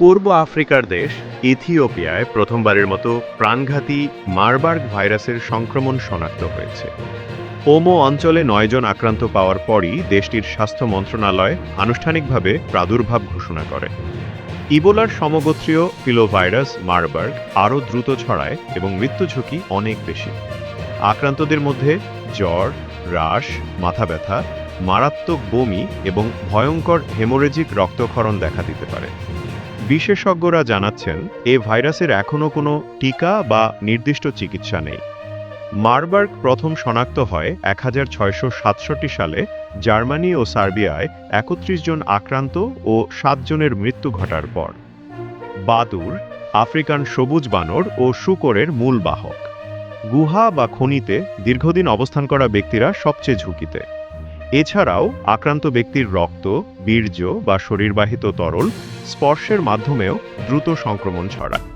পূর্ব আফ্রিকার দেশ, ইথিওপিয়ায় প্রথমবারের মতো প্রাণঘাতী মারবার্গ ভাইরাসের সংক্রমণ শনাক্ত হয়েছে। ওমো অঞ্চলে নয়জন আক্রান্ত পাওয়ার পরই দেশটির স্বাস্থ্য মন্ত্রণালয় আনুষ্ঠানিকভাবে প্রাদুর্ভাব ঘোষণা করে। ইবোলার সমগোত্রীয় ফিলোভাইরাস মারবার্গ আরও দ্রুত ছড়ায় এবং মৃত্যু ঝুঁকি অনেক বেশি। আক্রান্তদের মধ্যে জ্বর হ্রাস মাথা ব্যথা মারাত্মক বমি এবং ভয়ঙ্কর হেমোরেজিক রক্তক্ষরণ দেখা দিতে পারে। বিশেষজ্ঞরা জানাচ্ছেন, এ ভাইরাসের এখনও কোনো টিকা বা নির্দিষ্ট চিকিৎসা নেই। মারবার্গ প্রথম শনাক্ত হয় এক হাজার ছয়শো সাতষট্টি সালে জার্মানি ও সার্বিয়ায় একত্রিশ জন আক্রান্ত ও সাত জনের মৃত্যু ঘটার পর। বাদুর, আফ্রিকান সবুজ বানর ও শুকরের মূল বাহক। গুহা বা খনিতে দীর্ঘদিন অবস্থান করা ব্যক্তিরা সবচেয়ে ঝুঁকিতে। এছাড়াও আক্রান্ত ব্যক্তির রক্ত বীর্য বা শরীরবাহিত তরল স্পর্শের মাধ্যমেও দ্রুত সংক্রমণ ছড়ায়।